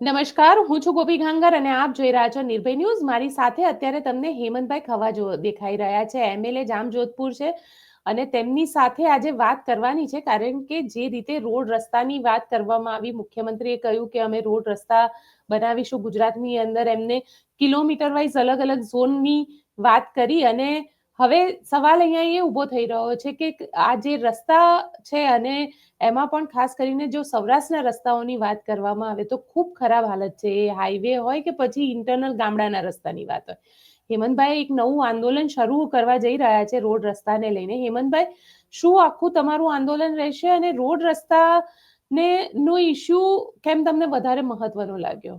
નમસ્કાર, હું છું ગોપી ઘાંગર અને આપ જોઈ રહ્યા છો નિર્ભય ન્યૂઝ. મારી સાથે અત્યારે તમને હેમંતભાઈ ખવા જો દેખાઈ રહ્યા છે. એમએલએ જામજોધપુર છે અને તેમની સાથે આજે વાત કરવાની છે કારણ કે જે રીતે રોડ રસ્તાની વાત કરવામાં આવી, મુખ્યમંત્રીએ કહ્યું કે અમે રોડ રસ્તા બનાવીશું ગુજરાતની અંદર. એમને કિલોમીટર વાઇઝ અલગ અલગ ઝોનની વાત કરી અને હવે સવાલ અહીંયા એ ઊભો થઈ રહ્યો છે કે આ જે રસ્તા છે અને એમાં પણ ખાસ કરીને જો સૌરાષ્ટ્રના રસ્તાઓની વાત કરવામાં આવે તો ખૂબ ખરાબ હાલત છે. એ હાઈવે હોય કે પછી ઇન્ટરનલ ગામડાના રસ્તાની વાત હોય. હેમંતભાઈ એક નવું આંદોલન શરૂ કરવા જઈ રહ્યા છે રોડ રસ્તાને લઈને. હેમંતભાઈ, શું આખું તમારું આંદોલન રહેશે અને રોડ રસ્તા ને નો ઇશ્યુ કેમ તમને વધારે મહત્વનો લાગ્યો?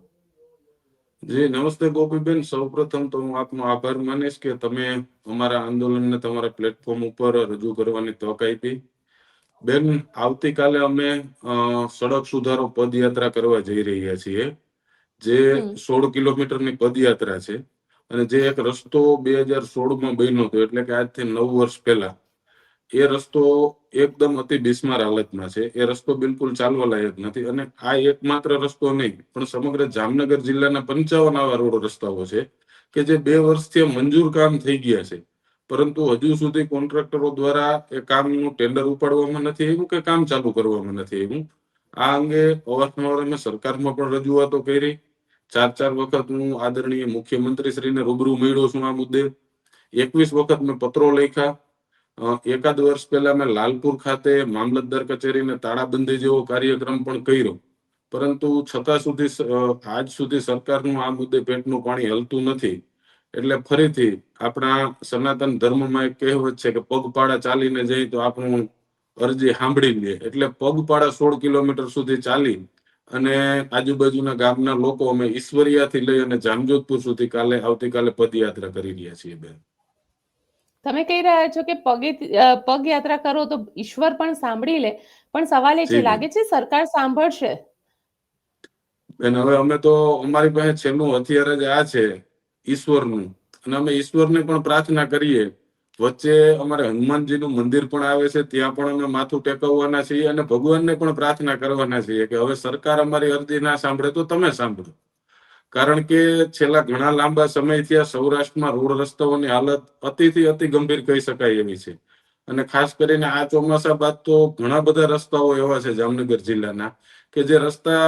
જી નમસ્તે ગોપીબેન. સૌપ્રથમ તો હું આપનો આભાર માનીશ કે તમે અમારા આંદોલનને તમારા પ્લેટફોર્મ ઉપર રજૂ કરવાની તક આપી. બેન આવતીકાલે અમે સડક સુધારો પદયાત્રા કરવા જઈ રહ્યા છીએ જે. સોળ કિલોમીટરની પદયાત્રા છે અને જે એક રસ્તો બે હજાર સોળમાં બન્યો હતો એટલે કે આજથી નવ વર્ષ પહેલા. એ રસ્તો એકદમ અતિ બિસ્માર હાલતમાં છે. એ રસ્તો બિલકુલ ચાલવા લાયક નથી અને આ એકમાત્ર રસ્તો નહીં, પણ સમગ્ર જામનગર જિલ્લાના પંચાવન આવા રોડ રસ્તાઓ છે કે જે બે વર્ષથી મંજૂર કામ થઈ ગયા છે. પરંતુ હજુ સુધી કોન્ટ્રાક્ટરો દ્વારા એ કામનું ટેન્ડર ઉપાડવામાં નથી આવ્યું કે કામ ચાલુ કરવામાં નથી આવ્યું? આ અંગે અવારનવાર અમે સરકારમાં પણ રજૂઆતો કરી. ચાર ચાર વખત હું આદરણીય મુખ્યમંત્રી શ્રીને રૂબરૂ મળ્યો છું આ મુદ્દે. એકવીસ વખત મેં પત્રો લખ્યા. એકાદ વર્ષ પહેલા મેં લાલપુર ખાતે મામલતદાર કચેરીને તાળાબંધી જેવો કાર્યક્રમ પણ કર્યો. પરંતુ છતાં સુધી આજ સુધી સરકારનું આ મુદ્દે પેટનું પાણી હલતું નથી. એટલે ફરીથી આપણા સનાતન ધર્મમાં એક કહેવત છે કે પગપાળા ચાલીને જઈ તો આપણું અરજી સાંભળી લે. એટલે પગપાળા સોળ કિલોમીટર સુધી ચાલી અને આજુબાજુના ગામના લોકો અમે ઈશ્વરિયાથી લઈ અને જામજોધપુર સુધી કાલે, આવતીકાલે પદયાત્રા કરી રહ્યા છીએ બેન. તમે કહી રહ્યા છો કે પગે પગ પગયાત્રા કરો તો ઈશ્વર પણ સાંભળી લે. પણ સવાલ એ છે લાગે છે સરકાર સાંભળશે? બેન હવે અમે તો અમારી પાસે છેલ્લું હથિયાર જ આ છે ઈશ્વરનું. અને અમે ઈશ્વરને પણ પ્રાર્થના કરીએ. વચ્ચે અમારે હનુમાનજીનું મંદિર પણ આવે છે ત્યાં પણ અમે માથું ટેકવવાના છીએ અને ભગવાનને પણ પ્રાર્થના કરવાના છીએ કે હવે સરકાર અમારી અરજી ના સાંભળે તો તમે સાંભળો. કારણ કે છેલ્લા ઘણા લાંબા સમયથી આ સૌરાષ્ટ્રમાં રોડ રસ્તાઓની હાલત અતિથી અતિ ગંભીર કહી શકાય એવી છે. અને ખાસ કરીને આ ચોમાસા બાદ તો ઘણા બધા રસ્તાઓ એવા છે જામનગર જિલ્લાના કે જે રસ્તા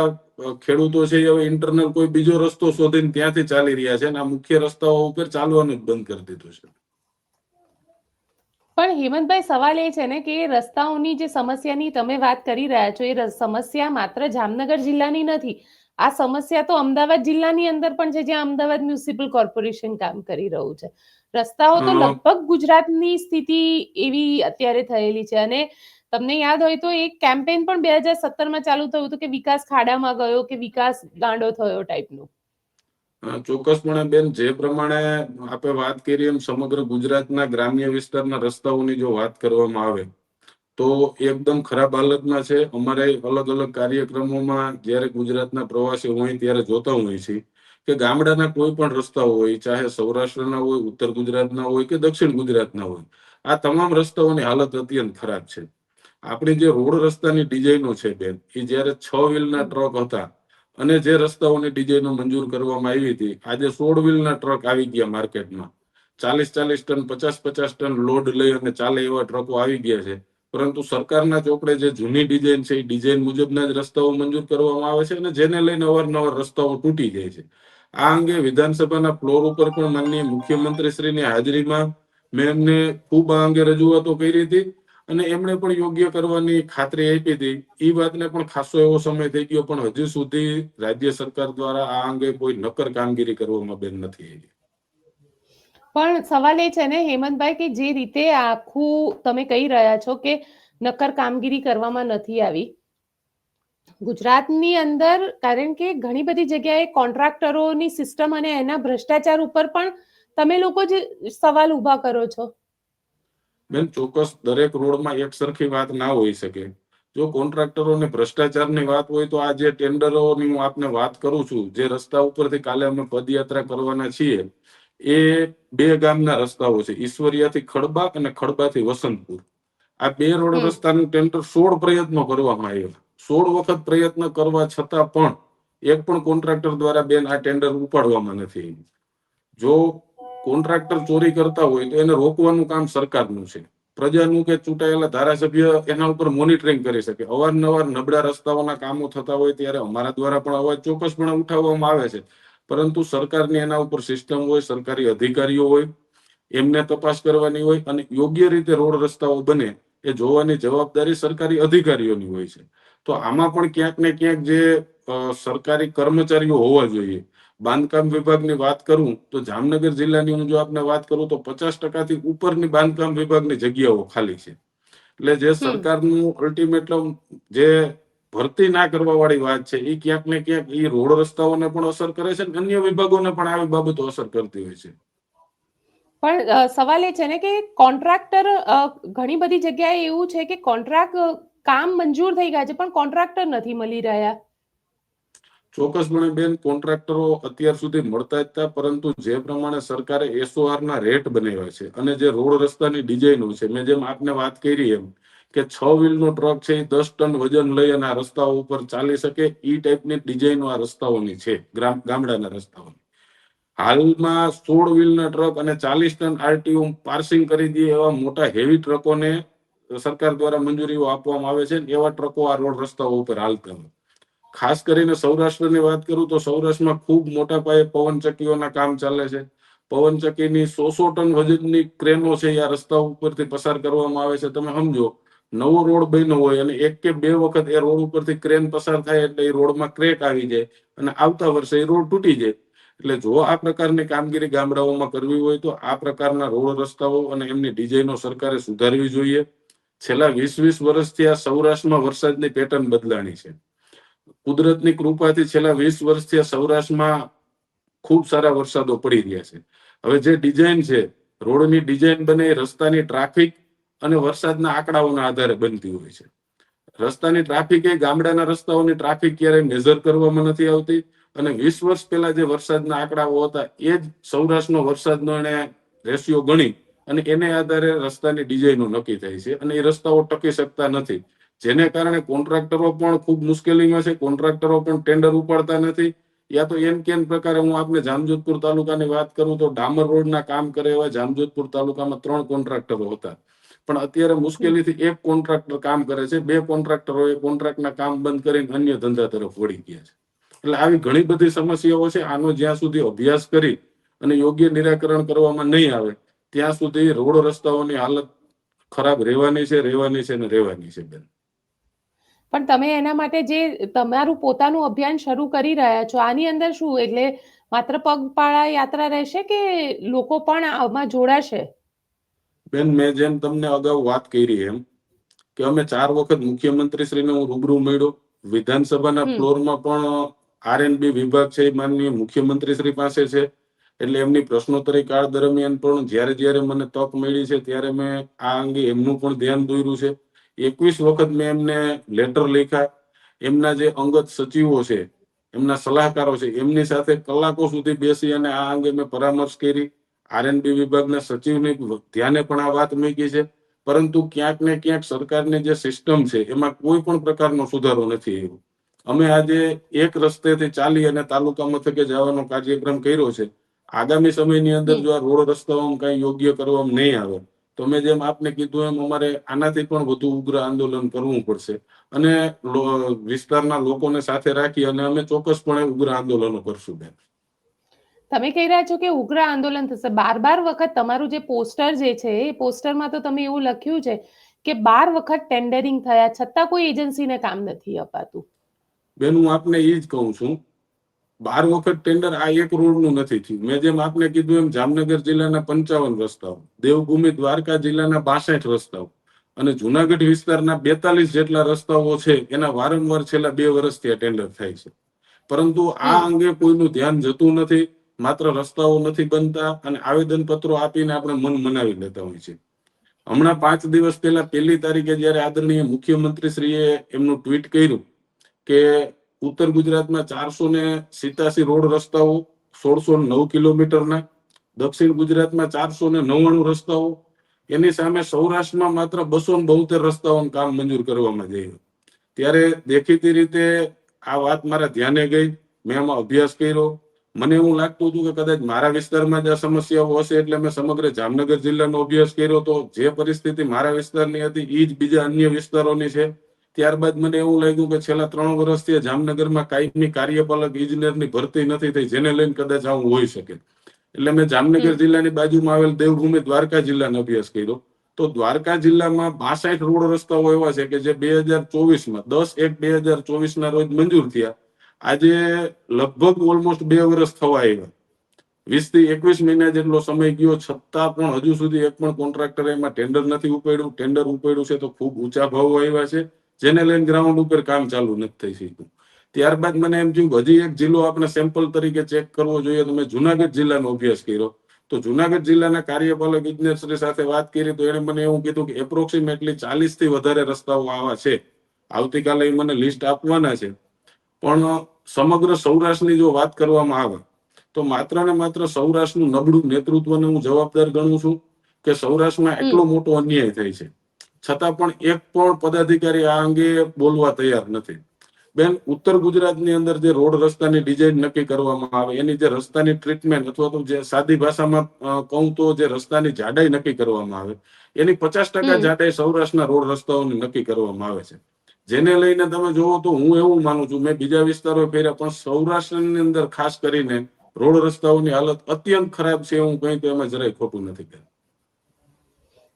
ખેડૂતો છે એ ઇન્ટરનલ કોઈ બીજો રસ્તો શોધીને ત્યાંથી ચાલી રહ્યા છે અને આ મુખ્ય રસ્તાઓ ઉપર ચાલવાનું જ બંધ કરી દીધું છે. પણ હેમંતભાઈ, સવાલ એ છે ને કે રસ્તાઓની જે સમસ્યાની તમે વાત કરી રહ્યા છો, એ સમસ્યા માત્ર જામનગર જિલ્લાની નથી આ સમસ્યા તો અમદાવાદ જિલ્લાની અંદર પણ છે જ્યાં અમદાવાદ મ્યુનિસિપલ કોર્પોરેશન કામ કરી રહ્યું છે. રસ્તાઓ તો લગભગ ગુજરાતની સ્થિતિ એવી અત્યારે થયેલી છે અને તમને યાદ હોય તો એક કેમ્પેન પણ બે હજાર સત્તરમાં ચાલુ થયું હતું કે વિકાસ ખાડામાં ગયો કે વિકાસ ગાંડો થયો ટાઈપનું ચોક્કસપણે બેન જે પ્રમાણે આપણે વાત કરી એમ સમગ્ર ગુજરાતના ગ્રામ્ય વિસ્તારના રસ્તાઓની જો વાત કરવામાં આવે તો એકદમ ખરાબ હાલતમાં છે. અમારે અલગ અલગ કાર્યક્રમોમાં જ્યારે ગુજરાતના પ્રવાસી હોય ત્યારે જોતા હોય છે કે ગામડાના કોઈ પણ રસ્તાઓ હોય, ચાહે સૌરાષ્ટ્રના હોય, ઉત્તર ગુજરાતના હોય કે દક્ષિણ ગુજરાતના હોય, આ તમામ રસ્તાઓની હાલત અત્યંત ખરાબ છે. આપણી જે રોડ રસ્તાની ડિઝાઇનો છે બેન, એ જ્યારે છ વ્હીલના ટ્રક હતા અને જે રસ્તાઓની ડિઝાઇનો મંજૂર કરવામાં આવી હતી, આજે સોળ વ્હીલના ટ્રક આવી ગયા માર્કેટમાં. ચાલીસ ચાલીસ ટન, પચાસ પચાસ ટન લોડ લઈ અને ચાલે એવા ટ્રકો આવી ગયા છે. પરંતુ સરકારના ચોપડે જે જૂની ડિઝાઇન છે, એ ડિઝાઇન મુજબના જ રસ્તાઓ મંજૂર કરવામાં આવે છે અને જેને લઈને અવારનવાર રસ્તાઓ તૂટી જાય છે. આ અંગે વિધાનસભાના ફ્લોર ઉપર પણ માનનીય મુખ્યમંત્રીશ્રીની હાજરીમાં મેં એમને ખૂબ આ અંગે રજૂઆતો કરી હતી અને એમણે પણ યોગ્ય કરવાની ખાતરી આપી હતી. એ વાતને પણ ખાસો એવો સમય થઈ ગયો પણ હજુ સુધી રાજ્ય સરકાર દ્વારા આ અંગે કોઈ નક્કર કામગીરી કરવામાં બેન નથી આવી. પણ સવાલ એ છે ને, હેમંતભાઈ, કે જે રીતે આખું તમે કહી રહ્યા છો કે નક્કર કામગીરી કરવામાં નથી આવી, ગુજરાતની અંદર કારણ કે ઘણી બધી જગ્યાએ કોન્ટ્રાક્ટરોની સિસ્ટમ અને એના ભ્રષ્ટાચાર ઉપર પણ તમે લોકો જ સવાલ ઊભા કરો છો. બેન, ચોક્કસ દરેક રોડમાં એક સરખી વાત ના હોઈ શકે. જો કોન્ટ્રાક્ટરોને ભ્રષ્ટાચારની વાત હોય તો આ જે ટેન્ડરોની હું આપને વાત કરું છું, જે રસ્તા ઉપરથી કાલે અમે પદયાત્રા કરવાના છીએ એ બે ગામના રસ્તાઓ છે ઈશ્વરિયાથી ખડબા અને ખડબાથી વસંતપુર. આ બે રોડ રસ્તાનું ટેન્ડર સોળ પ્રયત્નો કરવામાં આવ્યા. સોળ વખત પ્રયત્ન કરવા છતાં પણ એક પણ કોન્ટ્રાક્ટર દ્વારા બેન આ ટેન્ડર ઉપાડવામાં નથી જો કોન્ટ્રાક્ટર ચોરી કરતા હોય તો એને રોકવાનું કામ સરકારનું છે. પ્રજાનું કે ચૂંટાયેલા ધારાસભ્ય એના ઉપર મોનિટરિંગ કરી શકે. અવારનવાર નબળા રસ્તાઓના કામો થતા હોય ત્યારે અમારા દ્વારા પણ અવાજ ચોક્કસપણે ઉઠાવવામાં આવે છે. પરંતુ સરકારની એના ઉપર સિસ્ટમ હોય સરકારી અધિકારીઓ હોય એમને તપાસ કરવાની હોય અને યોગ્ય રીતે રોડ રસ્તાઓ બને એ જોવાની જવાબદારી સરકારી અધિકારીઓની હોય છે. તો આમાં પણ ક્યાંક ને ક્યાંક જે સરકારી કર્મચારીઓ હોવા જોઈએ. બાંધકામ વિભાગની વાત કરું તો જામનગર જિલ્લાની હું જો આપને વાત કરું તો પચાસ ટકાથી ઉપરની બાંધકામ વિભાગની જગ્યાઓ ખાલી છે. એટલે જે સરકારનું અલ્ટિમેટમ જે ભરતી ના કરવા વાળી વાત છે. એ ક્યાંક ને ક્યાંક એ રોડ રસ્તાઓને પણ અસર કરે છે અને અન્ય વિભાગોને પણ આવી બાબતો અસર કરતી હોય છે. પણ સવાલ એ છે ને કે કોન્ટ્રાક્ટર ઘણી બધી જગ્યાએ એવું છે કે કોન્ટ્રાક્ટ કામ મંજૂર થઈ ગયા છે પણ કોન્ટ્રાક્ટર નથી મળી રહ્યા. ચોક્કસપણે બેન કોન્ટ્રાક્ટરો અત્યાર સુધી મળતા હતા પરંતુ જે પ્રમાણે સરકારે એસઓઆર ના રેટ બનાવ્યા છે અને જે રોડ રસ્તાની ડિઝાઇનો છે મેં જેમ આપને વાત કરી એમ કે છ વ્હીલનો ટ્રક છે એ દસ ટન વજન લઈ અને આ રસ્તાઓ ઉપર ચાલી શકે એ ટાઈપની ડિઝાઇનો આ રસ્તાઓની છે ગામડાના રસ્તાઓની. હાલમાં સોળ વ્હીલના ટ્રક અને ચાલીસ ટન આરટીઓ પાર્સિંગ કરી દે એવા મોટા હેવી ટ્રકોને સરકાર દ્વારા મંજૂરીઓ આપવામાં આવે છે એવા ટ્રકો આ રોડ રસ્તાઓ ઉપર હાલતા હોય ખાસ કરીને સૌરાષ્ટ્રની વાત કરું તો સૌરાષ્ટ્રમાં ખૂબ મોટા પાયે પવનચક્કીઓના કામ ચાલે છે. પવનચક્કીની સો સો ટન વજનની ક્રેનો છે આ રસ્તા ઉપરથી પસાર કરવામાં આવે છે. તમે સમજો નવો રોડ બન્યો હોય અને એક કે બે વખત એ રોડ ઉપરથી ક્રેન પસાર થાય એટલે એ રોડમાં ક્રેક આવી જાય અને આવતા વર્ષે એ રોડ તૂટી જાય. એટલે જો આ પ્રકારની કામગીરી ગામડાઓમાં કરવી હોય તો આ પ્રકારના રોડ રસ્તાઓ અને એમની ડિઝાઇનો સરકારે સુધારવી જોઈએ. છેલ્લા વીસ વીસ વર્ષથી આ સૌરાષ્ટ્રમાં વરસાદની પેટર્ન બદલાણી છે. કુદરતની કૃપાથી છેલ્લા વીસ વર્ષથી આ સૌરાષ્ટ્રમાં ખૂબ સારા વરસાદો પડી રહ્યા છે. હવે જે ડિઝાઇન છે, રોડની ડિઝાઇન બને, રસ્તાની ટ્રાફિક અને વરસાદના આંકડાઓના આધારે બનતી હોય છે. રસ્તાની ટ્રાફિક એ ગામડાના રસ્તાઓની ટ્રાફિક ક્યારેય મેઝર કરવામાં નથી આવતી અને વીસ વર્ષ પહેલા જે વરસાદના આંકડાઓ હતા એ જ સૌરાષ્ટ્રનો વરસાદનો એને રેશિયો ગણી અને એને આધારે રસ્તાની ડિઝાઇનો નક્કી થાય છે અને એ રસ્તાઓ ટકી શકતા નથી. જેને કારણે કોન્ટ્રાક્ટરો પણ ખૂબ મુશ્કેલીમાં છે, કોન્ટ્રાક્ટરો પણ ટેન્ડર ઉપાડતા નથી. યા તો એમ કેમ પ્રકારે હું આપને જામજોધપુર તાલુકાની વાત કરું તો ડામર રોડના કામ કરે એવા જામજોધપુર તાલુકામાં ત્રણ કોન્ટ્રાક્ટરો હતા. પણ અત્યારે મુશ્કેલીથી એક કોન્ટ્રાક્ટર કામ કરે છે. બે કોન્ટ્રાક્ટરો એ કોન્ટ્રાક્ટના કામ બંધ કરીને અન્ય ધંધા તરફ વળી ગયા છે. એટલે આવી ઘણી બધી સમસ્યાઓ છે. આનો જ્યાં સુધી અભ્યાસ કરી અને યોગ્ય નિરાકરણ કરવામાં નહીં આવે, ત્યાં સુધી રોડ રસ્તાઓની હાલત ખરાબ રહેવાની છે રહેવાની છે ને રહેવાની છે બેન. પણ તમે એના માટે જે તમારું પોતાનું અભિયાન શરૂ કરી રહ્યા છો, આની અંદર શું? એટલે માત્ર પગપાળા યાત્રા રહેશે કે લોકો પણ આમાં જોડાશે? બેન મેં જેમ તમને અગાઉ વાત કરી એમ કે અમે ચાર વખત મુખ્યમંત્રી શ્રીને હું રૂબરૂ મળ્યો. વિધાનસભાના ફ્લોરમાં પણ આરએનબી વિભાગ છે એ માનનીય મુખ્યમંત્રી શ્રી પાસે છે. એટલે એમની પ્રશ્નોત્તરી કાળ દરમિયાન પણ જ્યારે જ્યારે મને તક મળી છે ત્યારે મેં આ અંગે એમનું પણ ધ્યાન દોર્યું છે. એકવીસ વખત મેં એમને લેટર લખ્યા. એમના જે અંગત સચિવો છે એમના સલાહકારો છે એમની સાથે કલાકો સુધી બેસી અને આ અંગે મેં પરામર્શ કરી. આરએનબી વિભાગના સચિવને ધ્યાને પણ આ વાત મૂકી છે. પરંતુ ક્યાંક ને ક્યાંક સરકારની જે સિસ્ટમ છે, એમાં કોઈ પણ પ્રકારનો સુધારો નથી આવ્યો. અમે આજે એક રસ્તેથી ચાલી અને તાલુકા મથકે જવાનો કાર્યક્રમ કર્યો છે. આગામી સમયની અંદર જો આ રોડ રસ્તાઓ કઈ યોગ્ય કરવામાં નહીં આવે, તો મેં જેમ આપને કીધું એમ અમારે આનાથી પણ વધુ ઉગ્ર આંદોલન કરવું પડશે. અને વિસ્તારના લોકોને સાથે રાખી અને અમે ચોક્કસપણે ઉગ્ર આંદોલનો કરશું બેન. તમે કહી રહ્યા છો કે ઉગ્ર આંદોલન થશે. બાર બાર વખત તમારું જે પોસ્ટર જે છે એ પોસ્ટરમાં તો તમે એવું લખ્યું છે કે બાર વખત ટેન્ડરિંગ થયા છતાં કોઈ એજન્સીને કામ નથી અપાતું. બેન હું આપને એ જ કહું છું. બાર વખત ટેન્ડર આ એક રોડનું નથી થયું. મેં જેમ આપને કીધું એમ જામનગર જિલ્લાના પંચાવન રસ્તાઓ દેવભૂમિ દ્વારકા જિલ્લાના બાસઠ રસ્તાઓ અને જુનાગઢ વિસ્તારના બેતાલીસ જેટલા રસ્તાઓ છે એના વારંવાર છેલ્લા બે વર્ષથી આ ટેન્ડર થાય છે. પરંતુ આ અંગે કોઈનું ધ્યાન જતું નથી. માત્ર રસ્તાઓ નથી બનતા અને આવેદન પત્રો આપીને આપણે મન મનાવી લેતા હોય છે. હમણાં પાંચ દિવસ પહેલા પહેલી તારીખે જયારે આદરણીય મુખ્યમંત્રી શ્રીએ એમનું ટ્વીટ કર્યું કે ઉત્તર ગુજરાતમાં ચારસો ને સિતાસી રોડ રસ્તાઓ, સોળસો નવ કિલોમીટરના, દક્ષિણ ગુજરાતમાં ચારસો ને નવ્વાણું રસ્તાઓ, એની સામે સૌરાષ્ટ્રમાં માત્ર બસો ને બોતેર રસ્તાઓનું કામ મંજૂર કરવામાં જઈ ત્યારે દેખીતી રીતે આ વાત મારા ધ્યાને ગઈ, મેં આમાં અભ્યાસ કર્યો મને એવું લાગતું હતું કે કદાચ મારા વિસ્તારમાં જ આ સમસ્યાઓ હશે એટલે મેં સમગ્ર જામનગર જિલ્લાનો અભ્યાસ કર્યો તો જે પરિસ્થિતિ મારા વિસ્તારની હતી એ જ બીજા અન્ય વિસ્તારોની છે. ત્યારબાદ મને એવું લાગ્યું કે છેલ્લા ત્રણ વર્ષથી જામનગરમાં કાયમી કાર્યપાલક ઇજનેરની ભરતી નથી થઈ જેને લઈને કદાચ આવું હોઈ શકે. એટલે મેં જામનગર જિલ્લાની બાજુમાં આવેલ દેવભૂમિ દ્વારકા જિલ્લાનો અભ્યાસ કર્યો. તો દ્વારકા જિલ્લામાં બાસઠ રોડ રસ્તાઓ એવા છે કે જે બે હજાર ચોવીસમાં દસ એક બે હજાર ચોવીસના રોજ મંજૂર થયા. આજે લગભગ ઓલમોસ્ટ બે વર્ષ થવા આવ્યા. વીસથી એકવીસ મહિના જેટલો સમય ગયો, છતાં પણ હજુ સુધી એક પણ કોન્ટ્રાક્ટર એમાં ટેન્ડર નથી ઉપાડ્યું. ટેન્ડર ઉપાડ્યું છે તો ખૂબ ઊંચા ભાવો આવ્યા છે, જેને લઈને ગ્રાઉન્ડ ઉપર કામ ચાલુ નથી થઈ શક્યું. ત્યારબાદ મને એમ થયું હજી એક જિલ્લો આપણે સેમ્પલ તરીકે ચેક કરવો જોઈએ. તો મેં જુનાગઢ જિલ્લાનો અભ્યાસ કર્યો. તો જુનાગઢ જિલ્લાના કાર્યપાલક ઇજનેરશ્રી સાથે વાત કરી તો એણે મને એવું કીધું કે એપ્રોક્સિમેટલી ચાલીસથી વધારે રસ્તાઓ આવા છે. આવતીકાલે મને લિસ્ટ આપવાના છે. પણ સમગ્ર સૌરાષ્ટ્રની જો વાત કરવામાં આવે તો માત્ર ને માત્ર સૌરાષ્ટ્રનું નબળું નેતૃત્વને હું જવાબદાર ગણું છું કે સૌરાષ્ટ્રમાં એટલો મોટો અન્યાય થાય છે. છતાં પણ એક પણ પદાધિકારી આ અંગે બોલવા તૈયાર નથી. બેન ઉત્તર ગુજરાતની અંદર જે રોડ રસ્તાની ડિઝાઇન નક્કી કરવામાં આવે એની જે રસ્તાની ટ્રીટમેન્ટ અથવા તો જે સાદી ભાષામાં કહું તો જે રસ્તાની જાડાઈ નક્કી કરવામાં આવે એની પચાસ ટકા જાડાઈ સૌરાષ્ટ્રના રોડ રસ્તાઓની નક્કી કરવામાં આવે છે. જેને લઈને તમે જોવો તો હું એવું માનું છું મેં બીજા વિસ્તારો ફેર્યા પણ સૌરાષ્ટ્રની અંદર ખાસ કરીને રોડ રસ્તાઓની હાલત અત્યંત ખરાબ છે હું કહી તો એમાં જરાય ખોટું નથી બેન.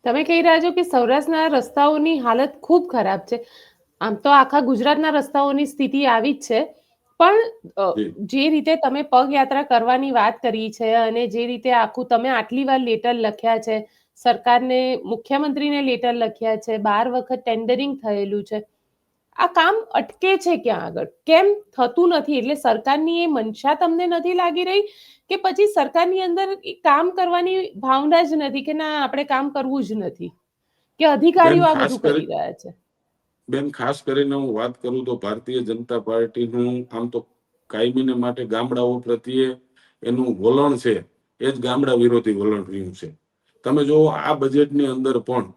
તમે કહી રહ્યા છો કે સૌરાષ્ટ્રના રસ્તાઓની હાલત ખૂબ ખરાબ છે. આમ તો આખા ગુજરાતના રસ્તાઓની સ્થિતિ આવી જ છે. પણ જે રીતે તમે પગયાત્રા કરવાની વાત કરી છે અને જે રીતે આખું તમે આટલી વાર લેટર લખ્યા છે સરકારને મુખ્યમંત્રીને લેટર લખ્યા છે બાર વખત ટેન્ડરિંગ થયેલું છે આ કામ અટકે છે ક્યાં આગળ? કેમ થતું નથી? એટલે સરકારની એ મનસા તમને નથી લાગી રહી કે પછી સરકારની અંદર કામ કરવાની ભાવના જ નથી કે ના આપણે કામ કરવું જ નથી? કે અધિકારીઓ આ બધું કરી રહ્યા છે? બેન ખાસ કરીને હું વાત કરું તો ભારતીય જનતા પાર્ટીનું આમ તો કાયમીને માટે ગામડાઓ પ્રત્યે એનું વલણ છે એ જ ગામડા વિરોધી વલણ રહ્યું છે. તમે જો આ બજેટની અંદર પણ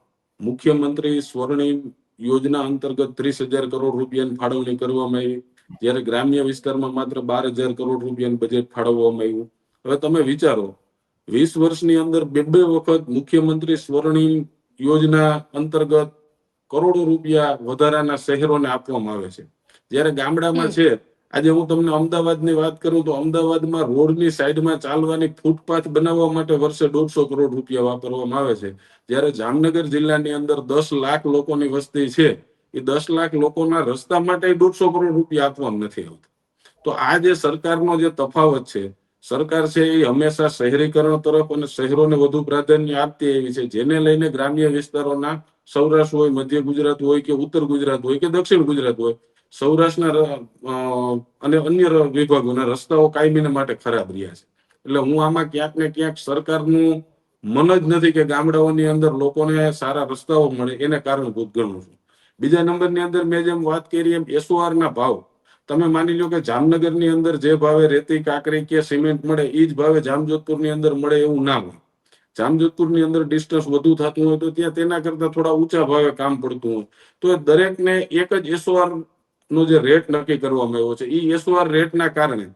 મુખ્યમંત્રી સ્વર્ણિમ યોજના અંતર્ગત ત્રીસ હજાર કરોડ રૂપિયાની ફાળવણી કરવામાં આવી. જ્યારે ગ્રામ્ય વિસ્તારમાં માત્ર બાર હજાર કરોડ રૂપિયાનું બજેટ ફાળવવામાં આવ્યું. હવે તમે વિચારો વીસ વર્ષની અંદર બે બે વખત મુખ્યમંત્રી સ્વર્ણિમ યોજના અંતર્ગત કરોડો રૂપિયા વધારાના શહેરોને આપવામાં આવે છે. જ્યારે ગામડામાં છે આજે હું તમને અમદાવાદની વાત કરું તો અમદાવાદમાં રોડની સાઈડમાં ચાલવાની ફૂટપાથ બનાવવા માટે વર્ષે દોઢસો કરોડ રૂપિયા વાપરવામાં આવે છે. જ્યારે જામનગર જિલ્લાની અંદર દસ લાખ લોકોની વસ્તી છે, એ દસ લાખ લોકોના રસ્તા માટે દોઢસો કરોડ રૂપિયા આપવામાં નથી આવતા. તો આ જે સરકારનો જે તફાવત છે, સરકાર છે એ હંમેશા શહેરીકરણ તરફ અને શહેરોને વધુ પ્રાધાન્ય આપતી આવી છે. જેને લઈને ગ્રામ્ય વિસ્તારોના સૌરાષ્ટ્ર હોય, મધ્ય ગુજરાત હોય કે ઉત્તર ગુજરાત હોય કે દક્ષિણ ગુજરાત હોય સૌરાષ્ટ્રના અને અન્ય વિભાગોના રસ્તાઓ કાયમીને માટે ખરાબ રહ્યા છે. એટલે હું આમાં ક્યાંક ને ક્યાંક સરકારનું મન જ નથી કે ગામડાઓની અંદર લોકોને સારા રસ્તાઓ મળે એને કારણભૂત ગણું છું. બીજા નંબરની અંદર મેં જેમ વાત કરી એમ એસઓઆર ના ભાવ. તમે માની લો કે જામનગરની અંદર જે ભાવે રેતી, કાંકરી કે સિમેન્ટ મળે એ જ ભાવે જામજોધપુરની અંદર મળે એવું ના હોય. જામજોધપુરની અંદર ડિસ્ટન્સ વધુ થતું હોય તો ત્યાં તેના કરતા થોડા ઊંચા ભાવે કામ પડતું હોય. તો દરેકને એક જ એસઓઆર નો જે રેટ નક્કી કરવામાં આવ્યો છે એ એસઓઆર રેટના કારણે.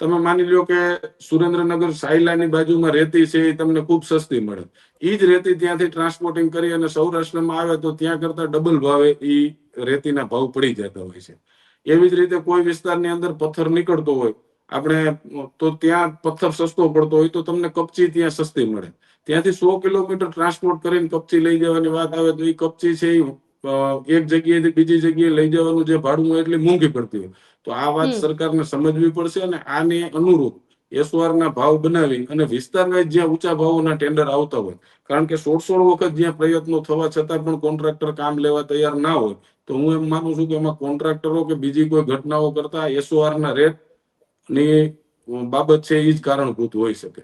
તમે માની લો કે સુરેન્દ્રનગર સાયલાની બાજુમાં રેતી છે એ તમને ખૂબ સસ્તી મળે. એ જ રેતી ત્યાંથી ટ્રાન્સપોર્ટિંગ કરી અને સૌરાષ્ટ્રમાં આવે તો ત્યાં કરતા ડબલ ભાવે એ રેતીના ભાવ પડી જતા હોય છે. એવી જ રીતે કોઈ વિસ્તારની અંદર પથ્થર નીકળતો હોય, આપણે, તો ત્યાં પથ્થર સસ્તો પડતો હોય તો તમને કપચી ત્યાં સસ્તી મળે. ત્યાંથી સો કિલોમીટર ટ્રાન્સપોર્ટ કરીને કપચી લઈ જવાની વાત આવે તો એ કપચી છે એ એક જગ્યાએથી બીજી જગ્યાએ લઈ જવાનું જે ભાડું હોય એટલી મોંઘી પડતી હોય. તો આ વાત સરકારને સમજવી પડશે અને આને અનુરૂપ ના ભાવ બનાવી અને વિસ્તાર વાઇઝ જ્યાં ઊંચા ભાવોના ટેન્ડર આવતા હોય કારણ કે સોળ સોળ વખત જ્યાં પ્રયત્નો થવા છતાં પણ કોન્ટ્રાક્ટર કામ લેવા તૈયાર ના હોય તો હું એમ માનું છું કે એમાં કોન્ટ્રાક્ટરો કે બીજી કોઈ ઘટનાઓ કરતા એસઓઆર ના રેટની બાબત છે એ જ કારણભૂત હોઈ શકે.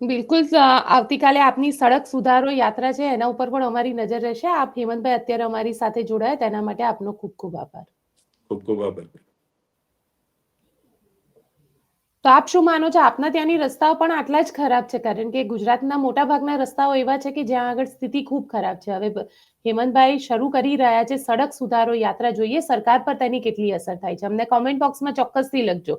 બિલકુલ આવતીકાલે આપની સડક સુધારો યાત્રા છે એના ઉપર પણ અમારી નજર રહેશે. આપ હેમંતભાઈ અત્યારે અમારી સાથે જોડાયા તેના માટે આપનો ખૂબ ખૂબ આભાર. ખૂબ ખૂબ આભાર. તો આપ શું માનો છો? આપના ત્યાંની રસ્તાઓ પણ આટલા જ ખરાબ છે કારણ કે ગુજરાતના મોટા ભાગના રસ્તાઓ એવા છે કે જ્યાં આગળ સ્થિતિ ખૂબ ખરાબ છે. હવે હેમંતભાઈ શરૂ કરી રહ્યા છે સડક સુધારો યાત્રા. જોઈએ સરકાર પર તેની કેટલી અસર થાય છે? અમને કોમેન્ટ બોક્સમાં ચોક્કસથી લખજો.